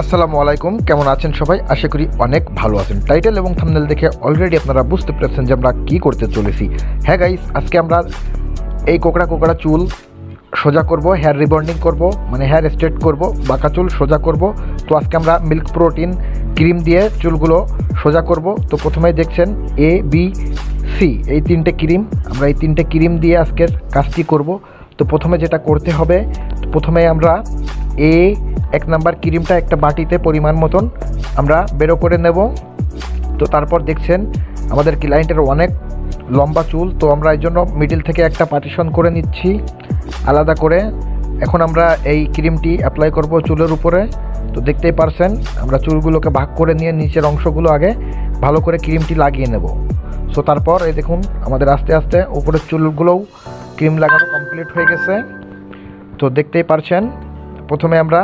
আসসালামু আলাইকুম, কেমন আছেন সবাই? আশা করি অনেক ভালো আছেন। টাইটেল এবং থাম্বনেল দেখে অলরেডি আপনারা বুঝতে পেরেছেন যে আমরা কী করতে চলেছি। হ্যাঁ গাইস আজকে আমরা এই কোকড়া কোকড়া চুল সোজা করব হেয়ার রিবন্ডিং করব মানে হেয়ার স্ট্রেট করব, বাঁকা চুল সোজা করব। তো আজকে আমরা মিল্ক প্রোটিন ক্রিম দিয়ে চুলগুলো সোজা করব। তো প্রথমেই দেখছেন এ বি সি এই তিনটে ক্রিম আমরা এই তিনটে ক্রিম দিয়ে আজকের কাজটি করব। তো প্রথমে যেটা করতে হবে প্রথমে আমরা এ এক নাম্বার ক্রিমটা একটা বাটিতে পরিমাণ মতন আমরা বেরো করে নেব। তো তারপর দেখছেন, আমাদের ক্লায়েন্টের অনেক লম্বা চুল, তো আমরা এই জন্য মিডিল থেকে একটা পার্টিশন করে নিচ্ছি, আলাদা করে। এখন আমরা এই ক্রিমটি অ্যাপ্লাই করব চুলের উপরে। তো দেখতেই পারছেন, আমরা চুলগুলোকে ভাগ করে নিয়ে নিচের অংশগুলো আগে ভালো করে ক্রিমটি লাগিয়ে নেব। সো তারপর এই দেখুন, আমাদের আস্তে আস্তে উপরের চুলগুলোও ক্রিম লাগানো কমপ্লিট হয়ে গেছে। তো দেখতেই পারছেন, প্রথমে আমরা